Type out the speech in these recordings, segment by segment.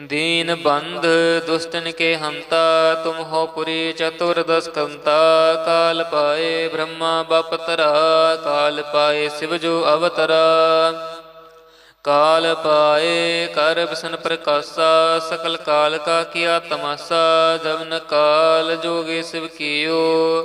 ਦੀਨ ਬੰਧ ਦੁਸ਼ਟਨ ਕੇ ਹੰਤਾ ਤੁਮ ਹੋ ਪੁਰੀ ਚਤੁਰ ਦਸ ਕੰਤਾ, ਕਾਲ ਪਾਏ ਬ੍ਰਹਮਾ ਬਪਤਰਾ, ਕਾਲ ਪਾਏ ਸਿਵ ਜੋ ਅਵਤਰਾ। ਕਾਲ ਪਾਏ ਕਰ ਬਿਸਨ ਪ੍ਰਕਾਸ਼ਾ, ਸਕਲ ਕਾਲ ਕਾ ਕੀਆ ਤਮਾਸਾ, ਜਵਨ ਕਾਲ ਜੋਗੇ ਸਿਵ ਕੀਓ।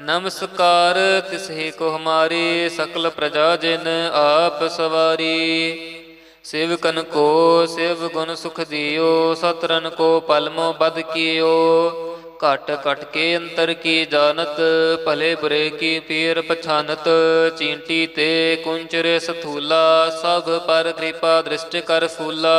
ਨਮਸਕਾਰ ਤਿਸਹੀ ਕੋ ਹਮਾਰੀ ਸਕਲ ਪ੍ਰਜਾ ਜਿਨ ਆਪ ਸਵਾਰੀ। ਸੇਵਕਨ ਕੋ, ਸ਼ਿਵ ਗੁਣ ਸੁਖ ਦਿਓ, ਸਤਰਨ ਕੋ ਪਲਮੋ ਬਦ ਕੀਓ। ਘਟ ਘਟ ਕੇ ਅੰਤਰ ਕੀ ਜਾਣਤ, ਭਲੇ ਬੁਰੇ ਕੀ ਪੀਰ ਪਛਾਨਤ। ਚੀਂਟੀ ਤੇ ਕੁੰਚਰੇ ਸਥੂਲਾ, ਸਭ ਪਰ ਕਿਰਪਾ ਦ੍ਰਿਸ਼ਟ ਕਰ ਫੂਲਾ।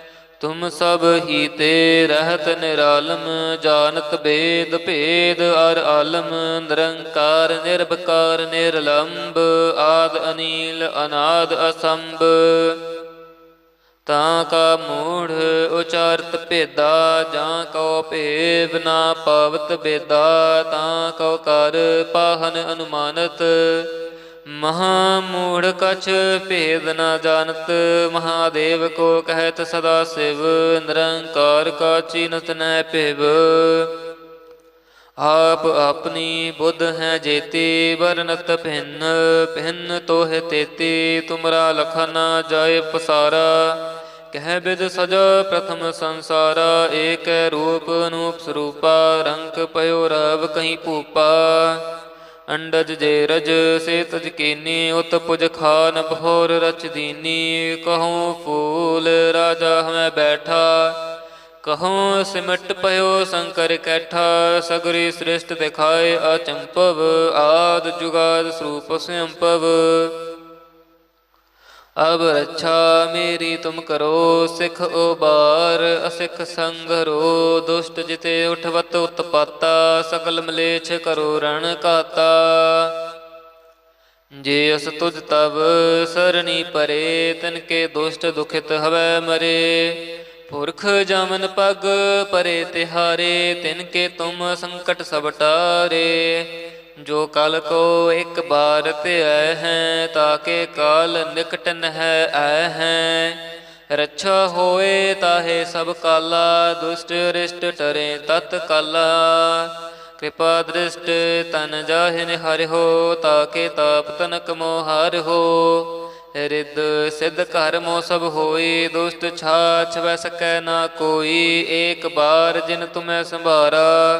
ਤੁਮ ਸਭ ਹੀ ਤੇ ਰਹਿਤ ਨਿਰਾਲਮ, ਜਾਣਤ ਬੇਦ ਭੇਦ, ਅਰ ਆਲਮ, ਨਿਰੰਕਾਰ ਨਿਰਭਕਾਰ ਨਿਰਲੰਬ, ਆਦ ਅਨੀਲ, ਅਨਾਦ ਅਸੰਭ। ਤਾਂ ਕਾ ਮੂੜ ਉਚਾਰਤ ਭੇਦਾ, ਜਾਂ ਕਉ ਭੇਵ ਨਾ ਪਵਤ ਬੇਦਾ, ਤਾਂ ਕਉ ਕਰ ਪਾਹਨ ਅਨੁਮਾਨਤ। ਮਹਾ ਮੂੜ ਕਛ ਭੇਦ ਨਾ ਜਾਣਤ, ਮਹਾਦੇਵ ਕੋ ਕਹਿਤ ਸਦਾ ਸਿਵ, ਨਿਰੰਕਾਰ ਕਾ ਚੀਨਤ ਨੈ ਭਿਵ। ਆਪ ਆਪਣੀ ਬੁੱਧ ਹੈ ਜੇਤੀ, ਵਰਨਤ ਭਿੰਨ ਭਿੰਨ ਤੋਹਿ ਤੇਤੀ, ਤੁਮਰਾ ਲਖਨ ਜਾਏ ਪਸਾਰਾ। ਕਹਿ ਬਿਦ ਸਜ ਪ੍ਰਥਮ ਸੰਸਾਰਾ, ਏਕ ਰੂਪ ਅਨੂਪ ਸਰੂਪਾ, ਰੰਗ ਪਇਓ ਰਵ ਕਹੀਂ ਭੂਪਾ। ਅੰਡਜ ਜੇ ਰਜ ਸੇ ਤਜ ਕੀਨੀ, ਉਤ ਪੁਜ ਖਾਨ ਬਹੋਰ ਰਚ ਦੀਨੀ। ਕਹੂੰ ਫੂਲ ਰਾਜਾ ਹਮੈ ਬੈਠਾ, ਕਹੂੰ ਸਿਮਟ ਪਇਓ ਸ਼ੰਕਰ ਕੈਠਾ। ਸਗਰੀ ਸ੍ਰਿਸ਼ਟ ਦਿਖਾਏ ਅਚੰਪਵ ਆਦ ਜੁਗਾਦ ਸਰੂਪ ਸੰਪਵ। ਅਬ ਰੱਛਾ ਮੇਰੀ ਤੁਮ ਕਰੋ, ਸਿਖ ਉਬਾਰ, ਅਸਿਖ ਸੰਗਰੋ, ਦੁਸ਼ਟ ਜਿਤੇ ਉਠਵਤ ਉਤਪਾਤਾ, ਸਗਲ ਮਲੇਛ ਕਰੋ ਰਣ ਕਾਤਾ ਜੇ ਅਸ ਤੁਜ ਤਬ ਸਰਣੀ ਪਰੇ, ਤਨ ਕੇ ਦੁਸ਼ਟ ਦੁਖਿਤ ਹਵੈ ਮਰੇ। ਪੁਰਖ ਜਮਨ ਪਗ ਪਰੇ ਤਿਹਾਰੇ, ਤਿਨ ਕੇ ਤੁਮ ਸੰਕਟ ਸਭ ਟਾਰੇ। ਜੋ ਕਲ ਕੋ ਇੱਕ ਬਾਰ ਤੇ ਆਏ ਹੈ ਤਾਕੇ ਕਾਲ ਨਿਕਟਨ ਹੈ ਆਏ ਹੈ। ਰੱਛਾ ਹੋਏ ਤਾਹੇ ਸਭ ਕਾਲਾ, ਦੁਸ਼ਟ ਰਿਸ਼ਟ ਟਰੇ ਤਤ ਕਾਲਾ। ਕਿਰਪਾ ਦ੍ਰਿਸ਼ਟ ਤਨ ਜਾਹਿ ਨਿਹਰਿ ਹੋ ਤਾਕੇ ਤਾਪ ਤਨਕ ਮੋਹਰ ਹੋ। ਰਿੱਧ ਸਿੱਧ ਘਰ ਮੋ ਸਭ ਹੋਈ ਦੁਸ਼ਟ ਛਾਛ ਵੈ ਸਕੈ ਨਾ ਕੋਈ। ਏਕ ਬਾਰ ਜਿਨ ਤੁਮੈ ਸੰਭਾਰਾ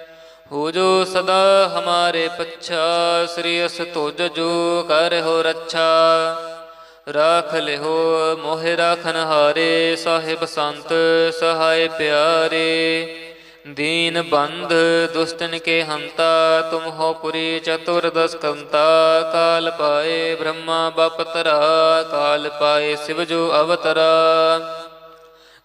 ਹੋ ਜੋ ਸਦਾ ਹਮਾਰੇ ਪੱਛਾ, ਸ੍ਰੀ ਅਸ ਤੁਜ ਜੋ ਕਰ ਹੋ ਰੱਛਾ। ਰਾਖ ਲਿਹੋ, ਮੋਹ ਰਾਖਨ ਹਾਰੇ, ਸਾਹਿਬ ਸੰਤ ਸਹਾਇ ਪਿਆਰੇ। ਦੀਨ ਬੰਧ ਦੁਸ਼ਟਨ ਕੇ ਹੰਤਾ, ਤੁਮ ਹੋ ਪੁਰੀ ਚਤੁਰਦਸ ਕੰਤਾ ਕਾਲ ਪਾਏ ਬ੍ਰਹਮਾ ਬਪਤਰਾ ਕਾਲ ਪਾਏ ਸਿਵ ਜੋ ਅਵਤਰਾ।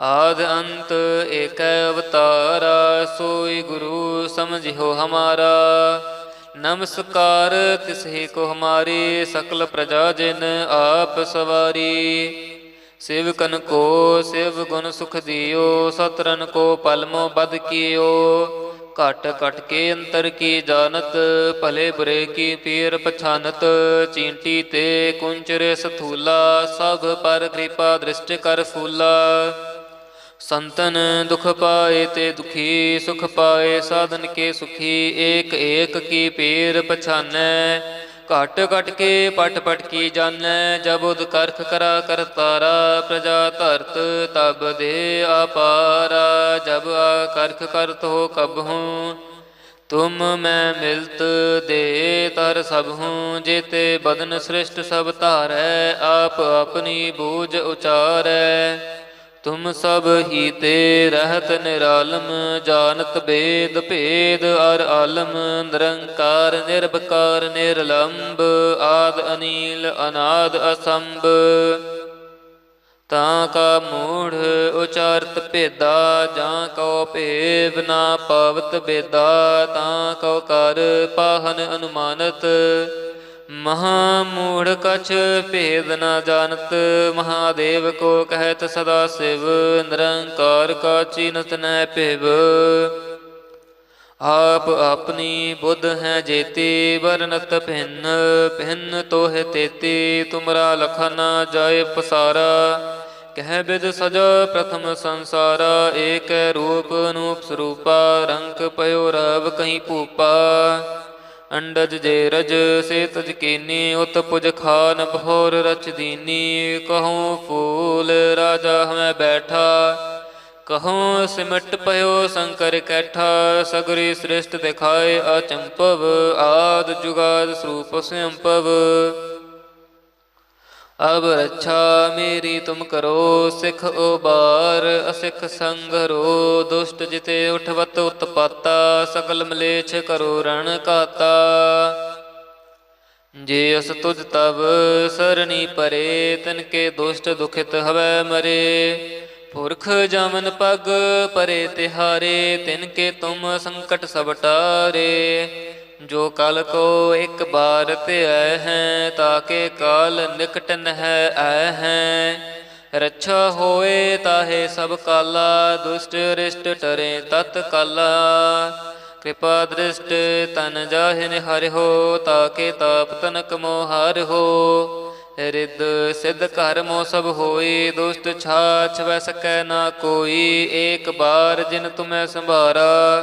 ਆਦ ਅੰਤ ਏਕ ਅਵਤਾਰਾ, ਸੋਈ ਗੁਰੂ ਸਮਝਿਓ ਹਮਾਰਾ। ਨਮਸਕਾਰ ਤਿਸਹੀ ਕੋ ਹਮਾਰੀ, ਸਕਲ ਪ੍ਰਜਾ ਜਿਨ ਆਪ ਸਵਾਰੀ। ਸਿਵਕਨ ਕੋ ਸਿਵ ਗੁਣ ਸੁਖ ਦਿਓ ਸਤਰਨ ਕੋ ਪਲਮੋ ਬਦ ਕੀਓ। ਘਟ ਘਟ ਕੇ ਅੰਤਰ ਕੀ ਜਾਣਤ, ਭਲੇ ਬੁਰੇ ਕੀ ਪੀਰ ਪਛਾਨਤ। ਚੀਂਟੀ ਤੇ ਕੁੰਚਰੇ ਸਥੂਲਾ, ਸਭ ਪਰ ਕਿਰਪਾ ਦ੍ਰਿਸ਼ਟ ਕਰ ਫੂਲਾ। ਸੰਤਨ ਦੁਖ ਪਾਏ ਤੇ ਦੁਖੀ ਸੁਖ ਪਾਏ, ਸਾਧਨ ਕੇ ਸੁਖੀ ਏਕ ਏਕ ਕੀ ਪੀਰ ਪਛਾਨੈ। ਘਟ ਘਟ ਕੇ ਪਟ ਪਟ ਕੀ ਜਾਣੈ ਜਬ ਉਦ ਕਰਖ ਕਰਾ ਕਰਤਾਰਾ ਪ੍ਰਜਾ ਧਰਤ ਤਬ ਦੇ ਆਪਾਰਾ ਜਬ ਆ ਕਰਖ ਕਰਤ ਹੋ ਕਬ ਹੂੰ, ਤੁਮ ਮੈਂ ਮਿਲਤ ਦੇ ਤਰ ਸਭ ਹੂੰ। ਜੇਤੇ ਬਦਨ ਸ੍ਰਿਸ਼ਟ ਸਭ ਧਾਰੈ, ਆਪ ਆਪਣੀ ਬੂਝ ਉਚਾਰੈ। ਤੁਮ ਸਭ ਹੀ ਤੇ ਰਹਿਤ ਨਿਰਾਲਮ, ਜਾਣਤ ਬੇਦ ਭੇਦ, ਅਰ ਆਲਮ, ਨਿਰੰਕਾਰ ਨਿਰਭਕਾਰ ਨਿਰਲੰਬ, ਆਦ ਅਨੀਲ, ਅਨਾਦ ਅਸੰਭ। ਤਾਂ ਕਾ ਮੂੜ ਉਚਾਰਤ ਭੇਦਾ, ਜਾਂ ਕਉ ਭੇਵ ਨਾ ਪਵਤ ਬੇਦਾ, ਤਾਂ ਕਉ ਕਰ ਪਾਹਨ ਅਨੁਮਾਨਤ। ਮਹਾ ਮੂੜ ਕਛ ਭੇਦ ਨਾ ਜਾਣਤ, ਮਹਾਦੇਵ ਕੋ ਕਹਿਤ ਸਦਾ ਸਿਵ, ਨਿਰੰਕਾਰ ਕਾ ਚੀਨਤ ਨੈ ਭਿਵ। ਆਪ ਆਪਣੀ ਬੁੱਧ ਹੈ ਜੇਤੀ, ਵਰਨਤ ਭਿੰਨ ਭਿੰਨ ਤੋਹਿ ਤੇਤੀ, ਤੁਮਰਾ ਲਖਨ ਜਾਏ ਪਸਾਰਾ। ਕਹਿ ਬਿਦ ਸਜ ਪ੍ਰਥਮ ਸੰਸਾਰਾ, ਏਕ ਰੂਪ ਅਨੂਪ ਸਰੂਪਾ, ਰੰਗ ਪਇਓ ਰਵ ਕਹੀਂ ਭੂਪਾ। ਅੰਡਜ ਜੇ ਰਜ, ਸੇ ਤਜ ਕੀਨੀ, ਉਤ ਪੁਜ ਖਾਨ ਬਹੋਰ ਰਚ ਦੀਨੀ। ਕਹੂੰ ਫੂਲ ਰਾਜਾ ਹਮੈ ਬੈਠਾ, ਕਹੋ ਸਿਮਟ ਪਇਓ ਸ਼ੰਕਰ ਕੈਠਾ। ਸਗਰੀ ਸ੍ਰਿਸ਼ਟ ਦਿਖਾਏ ਅਚੰਪਵ ਆਦ ਜੁਗਾਦ ਸਰੂਪ ਸੰਭਵ ਅਬ ਰੱਛਾ ਮੇਰੀ ਤੁਮ ਕਰੋ ਸਿਖ ਉਬਾਰ, ਅਸਿਖ ਸੰਗਰੋ ਦੁਸ਼ਟ ਜਿਤੇ ਉਠਵਤ ਉਤਪਾਤਾ ਸਕਲ ਮਲੇਛ ਕਰੋ ਰਣ ਕਾਤਾ ਜੇ ਅਸ ਤੁਜ ਤਬ ਸਰਣੀ ਪਰੇ, ਤਨ ਕੇ ਦੁਸ਼ਟ ਦੁਖਿਤ ਹਵੈ ਮਰੇ। ਪੁਰਖ ਜਮਨ ਪਗ ਪਰੇ ਤਿਹਾਰੇ, ਤਿਨ ਕੇ ਤੁਮ ਸੰਕਟ ਸਭ ਟਾਰੇ। ਜੋ ਕਲ ਕੋ ਇੱਕ ਬਾਰ ਤੇ ਆਏ ਹੈ ਤਾਕੇ ਕਾਲ ਨਿਕਟ ਨਹਿ ਆਏ ਹੈ। ਰੱਛਾ ਹੋਏ ਤਾਹੇ ਸਭ ਕਾਲਾ, ਦੁਸ਼ਟ ਰਿਸ਼ਟ ਟਰੇ ਤਤ ਕਾਲਾ। ਕਿਰਪਾ ਦ੍ਰਿਸ਼ਟ ਤਨ ਜਾਹਿ ਜਾਹਿਨ ਹੋ ਤਾਕੇ ਤਾਪ ਤਨਕ ਮੋਹ ਹੋ। ਰਿੱਧ ਸਿੱਧ ਘਰ ਮੋ ਸਭ ਹੋਈ ਦੁਸ਼ਟ ਛਾਛ ਵੈ ਸਕੈ ਨਾ ਕੋਈ। ਏਕ ਬਾਰ ਜਿਨ ਤੁਮੈ ਸੰਭਾਰਾ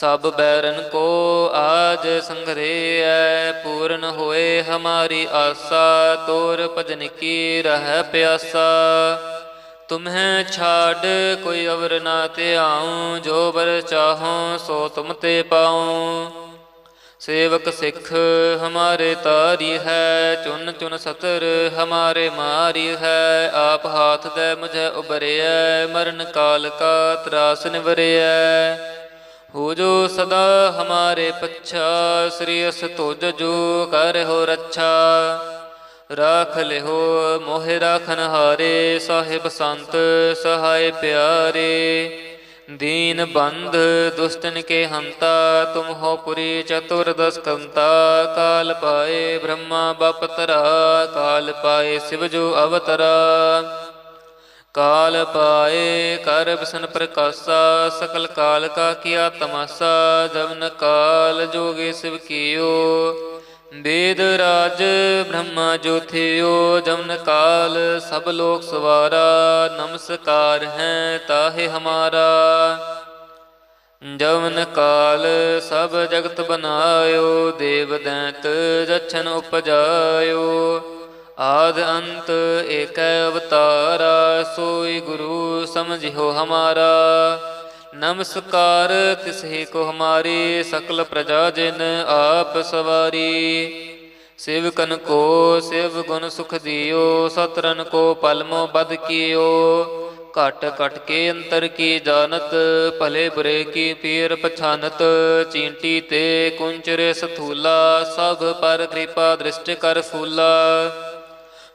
ਸਭ ਬੈਰਨ ਕੋ ਆਜ ਸੰਘਰੇਐ, ਪੂਰਨ ਹੋਏ ਹਮਾਰੀ ਆਸਾ, ਤੋਰ ਭਜਨ ਕੀ ਰਹਿ ਪਿਆਸਾ। ਤੁਮਹਿ ਛਾੜ, ਕੋਈ ਅਵਰ ਨਾ ਧਿਆਉ, ਜੋ ਬਰ ਚਾਹੋ ਸੋ ਤੁਮ ਤੇ ਪਾਉ। ਸੇਵਕ ਸਿੱਖ ਹਮਾਰੇ ਤਾਰੀ ਹੈ, ਚੁਨ ਚੁਨ ਸਤਰ ਹਮਾਰੇ ਮਾਰੀ ਹੈ। ਆਪ ਹਾਥ ਦੇ ਮੁਝੇ ਉਬਰਿਐ ਮਰਨ ਕਾਲ ਕਾ ਤਰਾਸ ਨਿਵਰਿਐ। ਹੋ ਜੋ ਸਦਾ ਹਮਾਰੇ ਪੱਛਾ ਸ੍ਰੀ ਅਸ ਤੁਜ ਜੋ ਕਰ ਹੋ ਰੱਛਾ ਰਾਖ ਲਿਹੋ ਮੋਹਿ ਰਾਖਨ ਹਾਰੇ ਸਾਹਿਬ ਸੰਤ ਸਹਾਇ ਪਿਆਰੇ ਦੀਨ ਬੰਧ ਦੁਸ਼ਟਨ ਕੇ ਹੰਤਾ ਤੁਮ ਹੋ ਪੁਰੀ ਚਤੁਰਦਸ ਕੰਤਾ ਕਾਲ ਪਾਏ ਬ੍ਰਹਮਾ ਬਪਤਰਾ ਕਾਲ ਪਾਏ ਸਿਵ ਜੋ ਅਵਤਰਾ ਕਾਲ ਪਾਏ ਕਰ ਬਸਨ ਪ੍ਰਕਾਸ਼ਾ, ਸਕਲ ਕਾਲ ਕਾ ਕੀਆ ਤਮਾਸਾ, ਜਵਨ ਕਾਲ ਜੋਗੇ ਸਿਵ ਕੀਓ। ਦੇਦ ਰਾਜ ਬ੍ਰਹਮਾ ਜੋਥਿਓ ਜਮਨ ਕਾਲ ਸਭ ਲੋਕ ਸਵਾਰਾ, ਨਮਸਕਾਰ ਹੈ ਤਾਹੇ ਹਮਾਰਾ। ਜਵਨ ਕਾਲ ਸਭ ਜਗਤ ਬਨਾਇਓ, ਦੇਵ ਦੈਂਤ ਜਛਨ ਉਪਜਾਇਓ। ਆਦ ਅੰਤ ਏਕ ਅਵਤਾਰਾ, ਸੋਈ ਗੁਰੂ ਸਮਝਿਓ ਹਮਾਰਾ। ਨਮਸਕਾਰ ਤਿਸਹੀ ਕੋ ਹਮਾਰੀ, ਸਕਲ ਪ੍ਰਜਾ ਜਿਨ ਆਪ ਸਵਾਰੀ। ਸਿਵ ਕਨ ਕੋ ਸਿਵ ਗੁਣ ਸੁਖ ਦਿਓ, ਸਤਰਨ ਕੋ ਪਲਮੋ ਬਦ ਕੀਓ। ਘਟ ਘਟ ਕੇ ਅੰਤਰ ਕੀ ਜਾਣਤ, ਭਲੇ ਬੁਰੇ ਕੀ ਪੀਰ ਪਛਾਨਤ। ਚੀਂਟੀ ਤੇ ਕੁੰਚਰੇ ਸਥੂਲਾ, ਸਭ ਪਰ ਕਿਰਪਾ ਦ੍ਰਿਸ਼ਟ ਕਰ ਫੂਲਾ।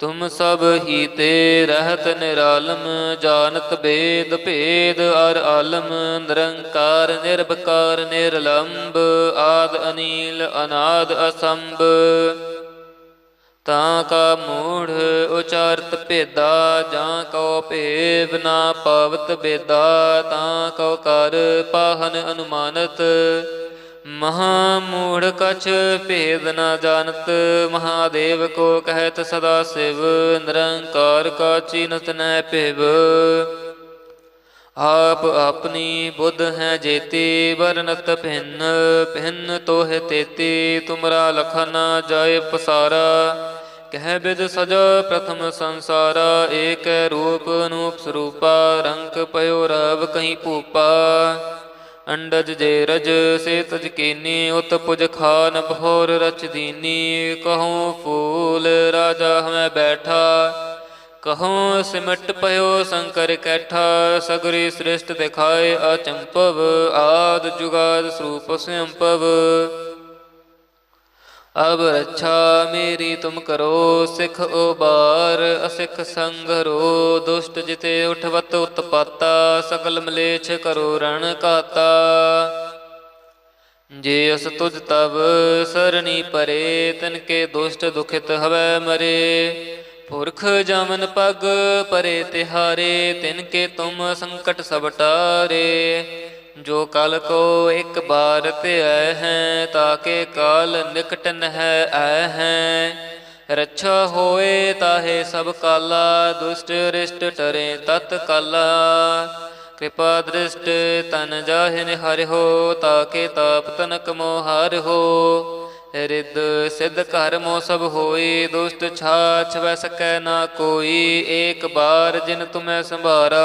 ਤੁਮ ਸਭ ਹੀ ਤੇ ਰਹਿਤ ਨਿਰਾਲਮ, ਜਾਣਤ ਬੇਦ ਭੇਦ, ਅਰ ਆਲਮ, ਨਿਰੰਕਾਰ ਨਿਰਭਕਾਰ ਨਿਰਲੰਭ ਆਦ ਅਨੀਲ, ਅਨਾਦ ਅਸੰਭ। ਤਾਂ ਕਾ ਮੂੜ ਉਚਾਰਤ ਭੇਦਾ, ਜਾਂ ਕਉ ਭੇਵ ਨਾ ਪਾਵਤ ਬੇਦਾ, ਤਾਂ ਕਉ ਕਰ ਪਾਹਨ ਅਨੁਮਾਨਤ। ਮਹਾ ਮੂੜ ਕਛ ਭੇਦ ਨਾ ਜਾਣਤ, ਮਹਾਦੇਵ ਕੋ ਕਹਿਤ ਸਦਾ ਸਿਵ, ਨਿਰੰਕਾਰ ਕਾ ਚੀਨਤ ਨੈ ਭਿਵ। ਆਪ ਆਪਣੀ ਬੁੱਧ ਹੈ ਜੇਤੀ ਵਰਨਤ ਭਿੰਨ ਭਿੰਨ ਤੋਹਿ ਤੇਤੀ, ਤੁਮਰਾ ਲਖਨ ਜਾਏ ਪਸਾਰਾ। ਕਹਿ ਬਿਦ ਸਜਾ ਪ੍ਰਥਮ ਸੰਸਾਰਾ, ਏਕ ਰੂਪ ਅਨੂਪ ਸਰੂਪਾ, ਰੰਗ ਪਇਓ ਰਵ ਕਹੀਂ ਭੂਪਾ। ਅੰਡਜ ਜੇ ਰਜ, ਸੇ ਤਜ ਕੀਨੀ, ਉਤ ਪੁਜ ਖਾਨ ਬਹੋਰ ਰਚ ਦੀਨੀ। ਕਹੂੰ ਫੂਲ ਰਾਜਾ ਹਮੈ ਬੈਠਾ ਕਹਉ ਸਿਮਟ ਪਇਓ ਸ਼ੰਕਰ ਕੈਠਾ। ਸਗਰੀ ਸ੍ਰਿਸ਼ਟ ਦਿਖਾਏ ਅਚੰਪਵ, ਆਦ ਜੁਗਾਦ ਸਰੂਪ ਸੰਪਵ। ਅਬ ਰੱਛਾ ਮੇਰੀ ਤੁਮ ਕਰੋ ਸਿਖ ਉਬਾਰ, ਅਸਿਖ ਸੰਗਰੋ ਦੁਸ਼ਟ ਜਿਤੇ ਉਠਵਤ ਉਤਪਾਤਾ ਸਕਲ ਮਲੇਛ ਕਰੋ ਰਣ ਕਾਤਾ। ਜੇ ਅਸ ਤੁਜ ਤਵ ਸਰਣੀ ਪਰੇ, ਤਨ ਕੇ ਦੁਸ਼ਟ ਦੁਖਿਤ ਹਵੈ ਮਰੇ। ਪੁਰਖ ਜਮਨ ਪਗ ਪਰੇ ਤਿਹਾਰੇ, ਤਿਨ ਕੇ ਤੁਮ ਸੰਕਟ ਸਭ ਟਾਰੇ। ਜੋ ਕਲ ਕੋ ਇੱਕ ਬਾਰ ਤੇ ਆਏ ਹੈ ਤਾਕੇ ਕਾਲ ਨਿਕਟ ਨਹਿ ਆਏ ਹੈ। ਰੱਛਾ ਹੋਏ ਤਾਹੇ ਸਭ ਕਾਲਾ, ਦੁਸ਼ਟ ਰਿਸ਼ਟ ਟਰੇ ਤਤ ਕਾਲਾ। ਕਿਰਪਾ ਦ੍ਰਿਸ਼ਟ ਤਨ ਜਾਹਿ ਹਰਿ ਹੋ ਤਾਕੇ ਤਾਪ ਤਨਕ ਮੋਹ ਹਰਿ ਹੋ। ਰਿੱਧ ਸਿੱਧ ਘਰ ਸਭ ਹੋਈ ਦੁਸ਼ਟ ਛਾਛ ਵੈ ਸਕੈ ਨਾ ਕੋਈ। ਏਕ ਬਾਰ ਜਿਨ ਤੁਮੈ ਸੰਭਾਰਾ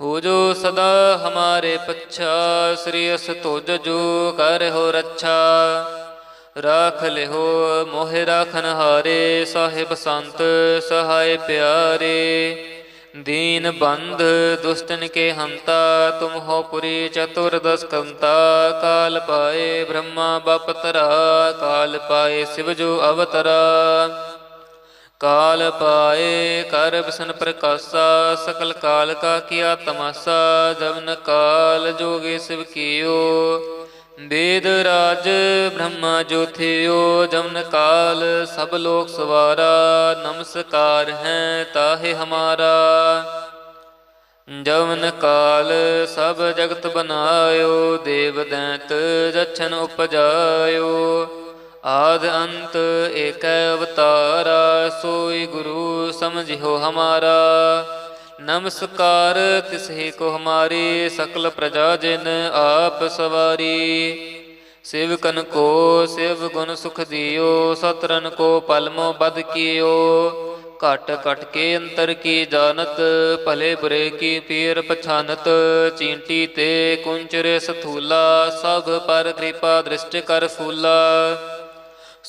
ਹੋ ਜੋ ਸਦਾ ਹਮਾਰੇ ਪੱਛਾ, ਸ੍ਰੀ ਅਸ ਤੁਜ ਜੋ ਕਰ ਹੋ ਰੱਛਾ। ਰਾਖ ਲਿਹੋ, ਮੋਹਿ ਰਾਖਨ ਹਾਰੇ, ਸਾਹਿਬ ਸੰਤ ਸਹਾਇ ਪਿਆਰੇ। ਦੀਨ ਬੰਧ ਦੁਸ਼ਟਨ ਕੇ ਹੰਤਾ, ਤੁਮ ਹੋ ਪੁਰੀ ਚਤੁਰਦਸ ਕੰਤਾ ਕਾਲ ਪਾਏ ਬ੍ਰਹਮਾ ਬਪਤਰਾ ਕਾਲ ਪਾਏ ਸਿਵ ਜੋ ਅਵਤਰਾ। ਕਾਲ ਪਾਏ ਕਰ ਬਿਸਨ ਪ੍ਰਕਾਸ਼ਾ, ਸਕਲ ਕਾਲ ਕਾ ਕੀਆ ਤਮਾਸਾ, ਜਵਨ ਕਾਲ ਜੋਗੇ ਸਿਵ ਕੀਓ। ਦੇਦ ਰਾਜ ਬ੍ਰਹਮਾ ਜੋਥਿਓ ਜਮਨ ਕਾਲ ਸਭ ਲੋਕ ਸਵਾਰਾ, ਨਮਸਕਾਰ ਹੈ ਤਾਹੇ ਹਮਾਰਾ। ਜਵਨ ਕਾਲ ਸਭ ਜਗਤ ਬਨਾਇਓ, ਦੇਵ ਦੈਂਤ ਜਛਨ ਉਪਜਾਇਓ। ਆਦ ਅੰਤ ਏਕ ਅਵਤਾਰਾ, ਸੋਈ ਗੁਰੂ ਸਮਝਿਓ ਹਮਾਰਾ। ਨਮਸਕਾਰ ਤਿਸਹੀ ਕੋ ਹਮਾਰੀ, ਸਕਲ ਪ੍ਰਜਾ ਜਿਨ ਆਪ ਸਵਾਰੀ। ਸਿਵ ਕਨ ਕੋ ਸਿਵ ਗੁਣ ਸੁਖ ਦਿਓ, ਸਤਰਨ ਕੋ ਪਲਮੋ ਬਦ ਕੀਓ। ਘਟ ਘਟ ਕੇ ਅੰਤਰ ਕੀ ਜਾਣਤ, ਭਲੇ ਬੁਰੇ ਕੀ ਪੀਰ ਪਛਾਨਤ। ਚੀਂਟੀ ਤੇ ਕੁੰਚਰੇ ਸਥੂਲਾ, ਸਭ ਪਰ ਕਿਰਪਾ ਦ੍ਰਿਸ਼ਟ ਕਰ ਫੂਲਾ।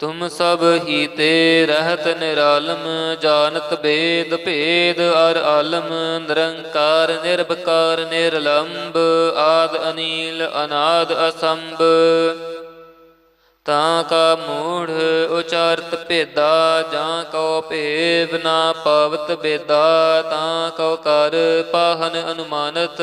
ਤੁਮ ਸਭ ਹੀ ਤੇ ਰਹਤ ਨਿਰਾਲਮ, ਜਾਣਤ ਬੇਦ ਭੇਦ, ਅਰ ਆਲਮ, ਨਿਰੰਕਾਰ ਨਿਰਭਕਾਰ ਨਿਰਲੰਬ, ਆਦ ਅਨੀਲ, ਅਨਾਦ ਅਸੰਭ। ਤਾਂ ਕਾ ਮੂੜ ਉਚਾਰਤ ਭੇਦਾ, ਜਾਂ ਕਉ ਭੇਵ ਨਾ ਪਵਤ ਬੇਦਾ, ਤਾਂ ਕਉ ਕਰ ਪਾਹਨ ਅਨੁਮਾਨਤ।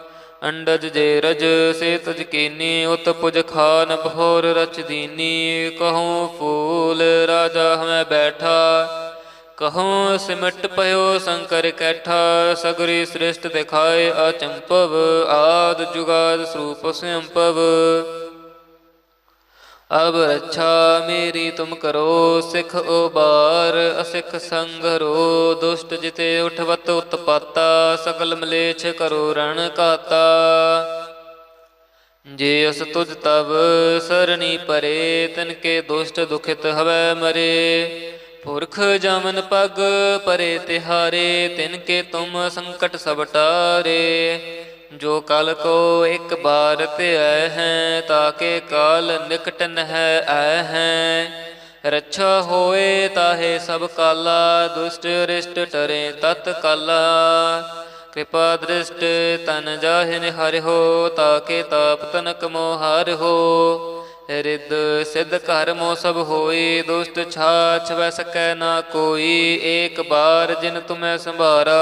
ਅੰਡਜ ਜੇ ਰਜ, ਸੇ ਤਜ ਕੀਨੀ, ਉਤ ਪੁਜ ਖਾਨ ਬਹੋਰ ਰਚ ਦੀਨੀ। ਕਹੂੰ ਫੂਲ ਰਾਜਾ ਹਮੈ ਬੈਠਾ, ਕਹੂੰ ਸਿਮਟ ਪਇਓ ਸ਼ੰਕਰ ਕੈਠਾ। ਸਗਰੀ ਸ੍ਰਿਸ਼ਟ ਦਿਖਾਏ ਅਚੰਪਵ, ਆਦ ਜੁਗਾਦ ਸਰੂਪ ਸੰਪਵ। ਅਬ ਰੱਛਾ ਮੇਰੀ ਤੁਮ ਕਰੋ, ਸਿਖ ਉਬਾਰ, ਅਸਿਖ ਸੰਗਰੋ ਦੁਸ਼ਟ ਜਿਤੇ ਉਠਵਤ ਉਤਪਾਤਾ, ਸਗਲ ਮਲੇਛ ਕਰੋ ਰਣ ਕਾਤਾ ਜੇ ਅਸ ਤੁਜ ਤਵ ਸਰਣੀ ਪਰੇ, ਤਨ ਕੇ ਦੁਸ਼ਟ ਦੁਖਿਤ ਹਵੈ ਮਰੇ। ਪੁਰਖ ਜਮਨ ਪਗ ਪਰੇ ਤਿਹਾਰੇ, ਤਿਨ ਕੇ ਤੁਮ ਸੰਕਟ ਸਭ ਟਾਰੇ। ਜੋ ਕਲ ਕੋ ਇੱਕ ਬਾਰ ਤੇ ਆਏ ਹੈ ਤਾਕੇ ਕਾਲ ਨਿਕਟ ਨਹਿ ਆਏ ਹੈ। ਰੱਛਾ ਹੋਏ ਤਾਹੇ ਸਭ ਕਾਲਾ, ਦੁਸ਼ਟ ਰਿਸ਼ਟ ਟਰੇ ਤਤ ਕਾਲਾ। ਕਿਰਪਾ ਦ੍ਰਿਸ਼ਟ ਤਨ ਜਾਹਿ ਨਿਹਰਿ ਤਾਕੇ ਤਾਪ ਤਨਕ ਮੋਹ ਹਰਿ ਰਿੱਧ ਸਿੱਧ ਘਰ ਮੋ ਸਭ ਹੋਈ ਦੁਸ਼ਟ ਛਾਛ ਵੈ ਸਕੈ ਨਾ ਕੋਈ। ਏਕ ਬਾਰ ਜਿਨ ਤੁਮੈ ਸੰਭਾਰਾ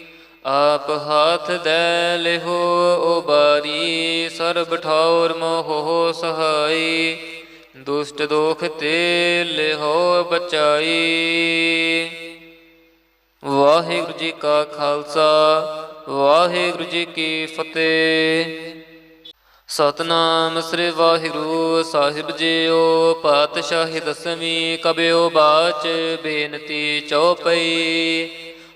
ਆਪ ਹਾਥ ਦੇ ਲਿਹੋ ਉਬਾਰੀ ਸਰਬ ਠੌਰ ਮੋਹ ਸਹਾਈ। ਦੁਸ਼ਟ ਦੋਖ ਤੇ ਲਿਹੋ ਬਚਾਈ। ਵਾਹਿਗੁਰੂ ਜੀ ਕਾ ਖਾਲਸਾ, ਵਾਹਿਗੁਰੂ ਜੀ ਕੀ ਫਤਿਹ। ਸਤਨਾਮ ਸ੍ਰੀ ਵਾਹਿਗੁਰੂ ਸਾਹਿਬ ਜੀਓ, ਪਾਤਸ਼ਾਹੀ ਦਸਵੀਂ ਕਬਿਓ ਬਾਚ, ਬੇਨਤੀ ਚਉਪਈ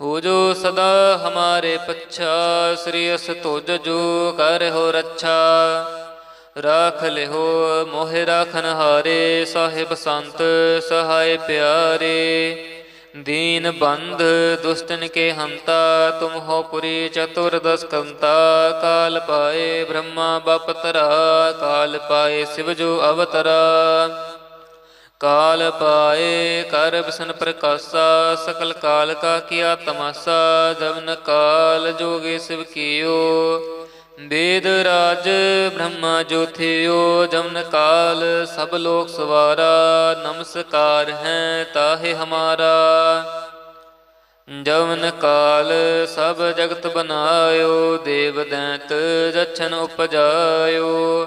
ਹੋ ਜੋ ਸਦਾ ਹਮਾਰੇ ਪੱਛਾ, ਸ੍ਰੀ ਅਸ ਤੁਜ ਜੋ ਕਰ ਹੋ ਰੱਛਾ। ਰਾਖ ਲਿਹੋ, ਮੋਹਿ ਰਾਖਨ ਹਾਰੇ, ਸਾਹਿਬ ਸੰਤ ਸਹਾਇ ਪਿਆਰੇ। ਦੀਨ ਬੰਧ ਦੁਸ਼ਟਨ ਕੇ ਹੰਤਾ, ਤੁਮ ਹੋ ਪੁਰੀ ਚਤੁਰਦਸ ਕੰਤਾ। ਕਾਲ ਪਾਏ ਬ੍ਰਹਮਾ, ਬਪਤਰਾ, ਕਾਲ ਪਾਏ ਸਿਵ ਜੋ ਅਵਤਰਾ। ਕਾਲ ਪਾਏ ਕਰ ਬਸਨ ਪ੍ਰਕਾਸ਼ਾ, ਸਕਲ ਕਾਲ ਕਾ ਕੀਆ ਤਮਾਸਾ, ਜਵਨ ਕਾਲ ਜੋਗੇ ਸਿਵ ਕੀਓ। ਵੇਦ ਰਾਜ ਬ੍ਰਹਮਾ ਜੋਥਿਓ ਜਮਨ ਕਾਲ ਸਭ ਲੋਕ ਸਵਾਰਾ, ਨਮਸਕਾਰ ਹੈ ਤਾਹੇ ਹਮਾਰਾ। ਜਵਨ ਕਾਲ ਸਭ ਜਗਤ ਬਨਾਇਓ, ਦੇਵ ਦੈਂਤ ਜਛਨ ਉਪਜਾਇਓ।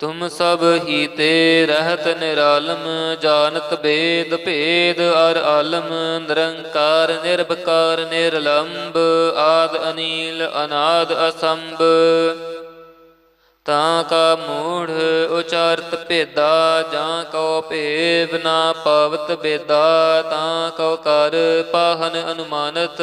ਤੁਮ ਸਭ ਹੀ ਤੇ ਰਹਿਤ ਨਿਰਾਲਮ, ਜਾਣਤ ਬੇਦ ਭੇਦ ਅਰ ਆਲਮ, ਨਿਰੰਕਾਰ ਨਿਰਭਕਾਰ ਨਿਰਲੰਬ, ਆਦ ਅਨੀਲ, ਅਨਾਦ ਅਸੰਭ। ਤਾਂ ਕਾ ਮੂੜ ਉਚਾਰਤ ਭੇਦਾ, ਜਾਂ ਕਉ ਭੇਵ ਨਾ ਪਵਤ ਬੇਦਾ, ਤਾਂ ਕਉ ਕਰ ਪਾਹਨ ਅਨੁਮਾਨਤ।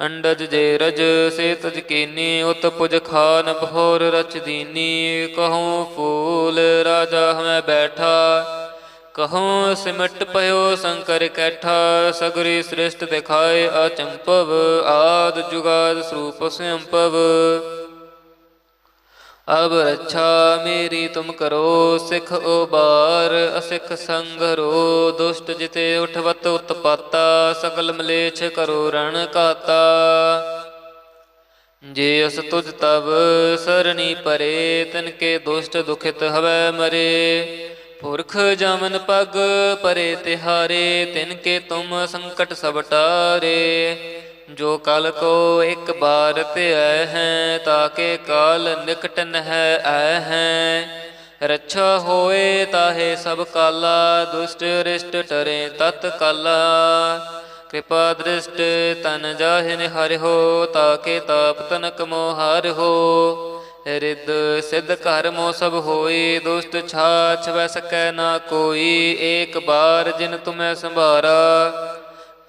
ਅੰਡਜ ਜੇ ਰਜ ਸੇ ਤਜ ਕੀਨੀ, ਉਤ ਪੁਜ ਖਾਨ ਬਹੋਰ ਰਚ ਦੀਨੀ। ਕਹੂੰ ਫੂਲ ਰਾਜਾ ਹਮੈ ਬੈਠਾ, ਕਹੂੰ ਸਿਮਟ ਪਇਓ ਸ਼ੰਕਰ ਕੈਠਾ। ਸਗਰੀ ਸ੍ਰਿਸ਼ਟ ਦਿਖਾਏ ਅਚੰਪਵ ਆਦ ਜੁਗਾਦ ਸਰੂਪ ਸੰਪਵ। ਅਬ ਰੱਛਾ ਮੇਰੀ ਤੁਮ ਕਰੋ ਸਿਖ ਉਬਾਰ, ਅਸਿਖ ਸੰਗਰੋ ਦੁਸ਼ਟ ਜਿਤੇ ਉਠਵਤ ਉਤਪਾਤਾ, ਸਗਲ ਮਲੇਛ ਕਰੋ ਰਣ ਕਾਤਾ ਜੇ ਅਸ ਤੁਜ ਤਬ ਸਰਣੀ ਪਰੇ, ਤਨ ਕੇ ਦੁਸ਼ਟ ਦੁਖਿਤ ਹਵੈ ਮਰੇ। ਪੁਰਖ ਜਮਨ ਪਗ ਪਰੇ ਤਿਹਾਰੇ, ਤਿਨ ਕੇ ਤੁਮ ਸੰਕਟ ਸਭ ਟਾਰੇ। ਜੋ ਕਲ ਕੋ ਇੱਕ ਬਾਰ ਤੇ ਆਏ ਹੈ ਤਾਕੇ ਕਾਲ ਨਿਕਟਨ ਹੈ ਆਏ ਹੈ। ਰੱਛਾ ਹੋਏ ਤਾਹੇ ਸਭ ਕਾਲਾ, ਦੁਸ਼ਟ ਰਿਸ਼ਟ ਟਰੇ ਤਤ ਕਾਲਾ। ਕਿਰਪਾ ਦ੍ਰਿਸ਼ਟ ਤਨ ਜਾਹਿ ਜਾਹਿਨ ਹੋ ਤਾਕੇ ਤਾਪ ਤਨਕ ਮੋ ਹਰਿ ਰਿਦ ਸਿਧ ਘਰ ਮੋ ਸਭ ਹੋਈ ਦੁਸ਼ਟ ਛਾਛ ਵੈ ਸਕੈ ਨਾ ਕੋਈ। ਏਕ ਬਾਰ ਜਿਨ ਤੁਮੈ ਸੰਭਾਰਾ